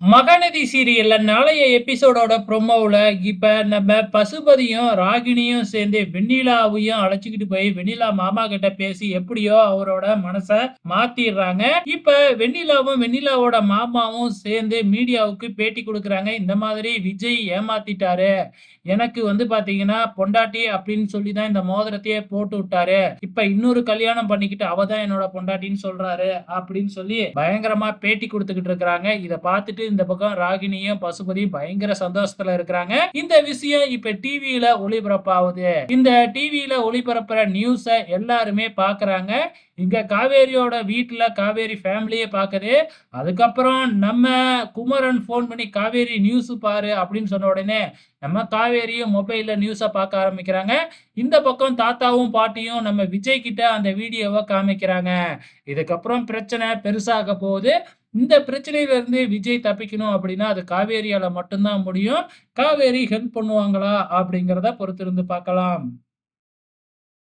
மகநதி சீரியல்ல நாளைய எபிசோடோட ப்ரொமோவில் இப்போ நம்ம பசுபதியும் ராகினியும் சேர்ந்து வெண்ணிலாவையும் அழைச்சிக்கிட்டு போய் வெண்ணிலா மாமா கிட்ட பேசி எப்படியோ அவரோட மனசை மாத்திடுறாங்க. இப்போ வெண்ணிலாவும் வெண்ணிலாவோட மாமாவும் சேர்ந்து மீடியாவுக்கு பேட்டி கொடுக்குறாங்க. இந்த மாதிரி விஜய் ஏமாத்திட்டாரு. எனக்கு வந்து பாத்தீங்கன்னா பொண்டாட்டி அப்படின்னு சொல்லி தான் இந்த மோதிரத்தையே போட்டு விட்டாரு. இப்போ இன்னொரு கல்யாணம் பண்ணிக்கிட்டு அவ தான் என்னோட பொண்டாட்டின்னு சொல்றாரு அப்படின்னு சொல்லி பயங்கரமா பேட்டி கொடுத்துக்கிட்டு இருக்கிறாங்க. இதை பார்த்துட்டு இந்த பக்கம் ராகினியும் பசுபதியும் பயங்கர சந்தோஷத்துல இருக்கிறாங்க. இந்த விஷயம் இப்ப டிவியில ஒளிபரப்பாகுது. இந்த டிவியில ஒளிபரப்புற நியூஸ எல்லாருமே பாக்குறாங்க. இங்கே காவேரியோட வீட்டில் காவேரி ஃபேமிலியே பார்க்குது அதுக்கப்புறம் நம்ம குமரன் ஃபோன் பண்ணி காவேரி நியூஸ் பாரு அப்படின்னு சொன்ன உடனே நம்ம காவேரியும் மொபைலில் நியூஸை பார்க்க ஆரம்பிக்கிறாங்க. இந்த பக்கம் தாத்தாவும் பாட்டியும் நம்ம விஜய் கிட்ட அந்த வீடியோவை காமிக்கிறாங்க. இதுக்கப்புறம் பிரச்சனை பெருசாக போகுது. இந்த பிரச்சனையிலேருந்து விஜய் தப்பிக்கணும் அப்படின்னா அது காவேரியால் மட்டும்தான் முடியும். காவேரி ஹெல்ப் பண்ணுவாங்களா அப்படிங்கிறத பொறுத்திருந்து பார்க்கலாம்.